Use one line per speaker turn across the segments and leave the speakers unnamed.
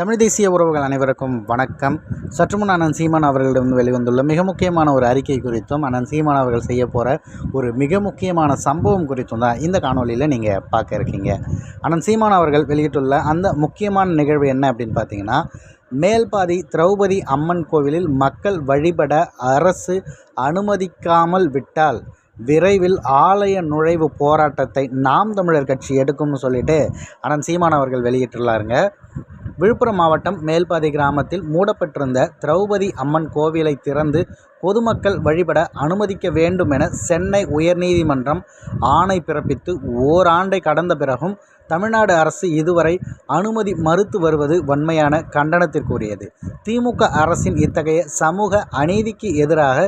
தமிழ் தேசிய உறவுகள் அனைவருக்கும் வணக்கம். சற்று முன் அண்ணன் சீமான் அவர்களிடம் வெளிவந்துள்ள மிக முக்கியமான ஒரு அறிக்கை குறித்தும் அண்ணன் சீமான் அவர்கள் செய்ய போகிற ஒரு மிக முக்கியமான சம்பவம் குறித்தும் தான் இந்த காணொலியில் நீங்கள் பார்க்க இருக்கீங்க. அண்ணன் சீமான் அவர்கள் வெளியிட்டுள்ள அந்த முக்கியமான நிகழ்வு என்ன அப்படின்னு பார்த்தீங்கன்னா மேல்பாதி திரௌபதி அம்மன் கோவிலில் மக்கள் வழிபட அரசு அனுமதிக்காமல் விட்டால் விரைவில் ஆலய நுழைவு போராட்டத்தை நாம் தமிழர் கட்சி எடுக்கும்னு சொல்லிட்டு அண்ணன் சீமான் அவர்கள் வெளியிட்டுள்ளாருங்க. விழுப்புரம் மாவட்டம் மேல்பாதி கிராமத்தில் மூடப்பட்டிருந்த திரௌபதி அம்மன் கோவிலை திறந்து பொதுமக்கள் வழிபட அனுமதிக்க வேண்டும் என சென்னை உயர்நீதிமன்றம் ஆணை பிறப்பித்து ஓராண்டை கடந்த பிறகும் தமிழ்நாடு அரசு இதுவரை அனுமதி மறுத்து வருவது வன்மையான கண்டனத்திற்குரியது. திமுக அரசின் இத்தகைய சமூக அநீதிக்கு எதிராக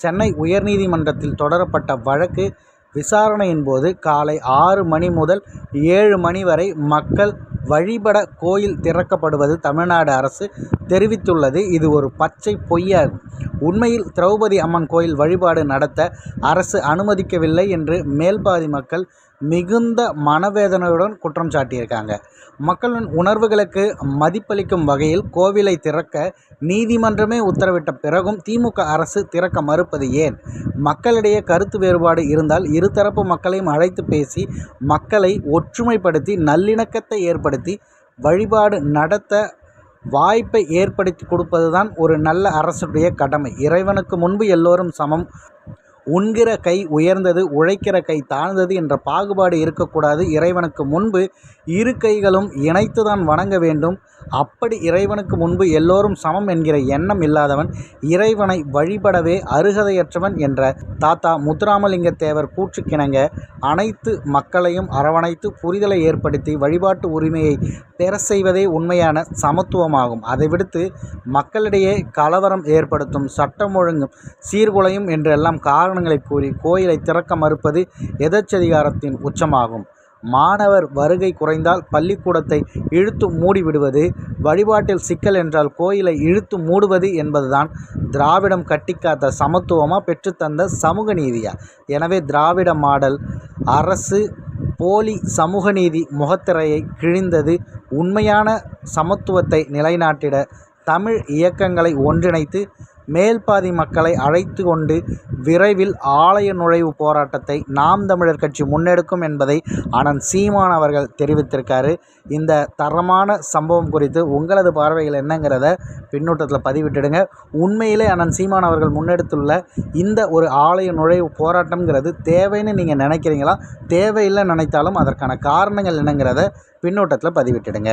சென்னை உயர்நீதிமன்றத்தில் தொடரப்பட்ட வழக்கு விசாரணையின் போது காலை ஆறு மணி முதல் ஏழு மணி வரை மக்கள் வழிபட கோயில் திறக்கப்படுவது தமிழ்நாடு அரசு தெரிவித்துள்ளது. இது ஒரு பச்சை பொய்யாகும். உண்மையில் திரௌபதி அம்மன் கோயில் வழிபாடு நடத்த அரசு அனுமதிக்கவில்லை என்று மேல்பாதி மக்கள் மிகுந்த மனவேதனையுடன் குற்றம் சாட்டியிருக்காங்க. மக்களின் உணர்வுகளுக்கு மதிப்பளிக்கும் வகையில் கோவிலை திறக்க நீதிமன்றமே உத்தரவிட்ட பிறகும் திமுக அரசு திறக்க மறுப்பது ஏன்? மக்களிடையே கருத்து வேறுபாடு இருந்தால் இருதரப்பு மக்களையும் அழைத்து பேசி மக்களை ஒற்றுமைப்படுத்தி நல்லிணக்கத்தை ஏற்படுத்தி வழிபாடு நடத்த வாய்ப்பை ஏற்படுத்தி கொடுப்பது தான் ஒரு நல்ல அரசுடைய கடமை. இறைவனுக்கு முன்பு எல்லோரும் சமம். உண்கிற கை உயர்ந்தது உழைக்கிற கை தாழ்ந்தது என்ற பாகுபாடு இருக்கக்கூடாது. இறைவனுக்கு முன்பு இரு கைகளும் இணைத்து தான் வணங்க வேண்டும். அப்படி இறைவனுக்கு முன்பு எல்லோரும் சமம் என்கிற எண்ணம் இல்லாதவன் இறைவனை வழிபடவே அருகதையற்றவன் என்ற தாத்தா முத்துராமலிங்க தேவர் கூற்றுக்கிணங்க அனைத்து மக்களையும் அரவணைத்து புரிதலை ஏற்படுத்தி வழிபாட்டு உரிமையை பெற செய்வதே உண்மையான சமத்துவமாகும். அதை விடுத்து மக்களிடையே கலவரம் ஏற்படுத்தும் சட்டம் ஒழுங்கும் சீர்குலையும் என்றெல்லாம் காரணங்களை கூறி கோயிலை திறக்க மறுப்பது எதச்சதிகாரத்தின் உச்சமாகும். மாணவர் வருகை குறைந்தால் பள்ளிக்கூடத்தை இழுத்து மூடிவிடுவது வழிபாட்டில் சிக்கல் என்றால் கோயிலை இழுத்து மூடுவது என்பதுதான் திராவிடம் கட்டிக்காத்த சமத்துவமாக பெற்றுத்தந்த சமூக நீதியா? எனவே திராவிட மாடல் அரசு போலி சமூக நீதி முகத்திரையை கிழிந்தது உண்மையான சமத்துவத்தை நிலைநாட்டிட தமிழ் இயக்கங்களை ஒன்றிணைத்து மேல்பாதி மக்களை அழைத்து கொண்டு விரைவில் ஆலய நுழைவு போராட்டத்தை நாம் தமிழர் கட்சி முன்னெடுக்கும் என்பதை அனந்த் சீமான் அவர்கள் தெரிவித்திருக்காரு. இந்த தரமான சம்பவம் குறித்து உங்களது பார்வைகள் என்னங்கிறத பின்னூட்டத்தில் பதிவிட்டுடுங்க. உண்மையிலே அனந்த் சீமான் அவர்கள் முன்னெடுத்துள்ள இந்த ஒரு ஆலய நுழைவு போராட்டம்ங்கிறது தேவைன்னு நீங்கள் நினைக்கிறீங்களா? தேவையில்லை நினைத்தாலும் அதற்கான காரணங்கள் என்னங்கிறத பின்னூட்டத்தில் பதிவிட்டுடுங்க.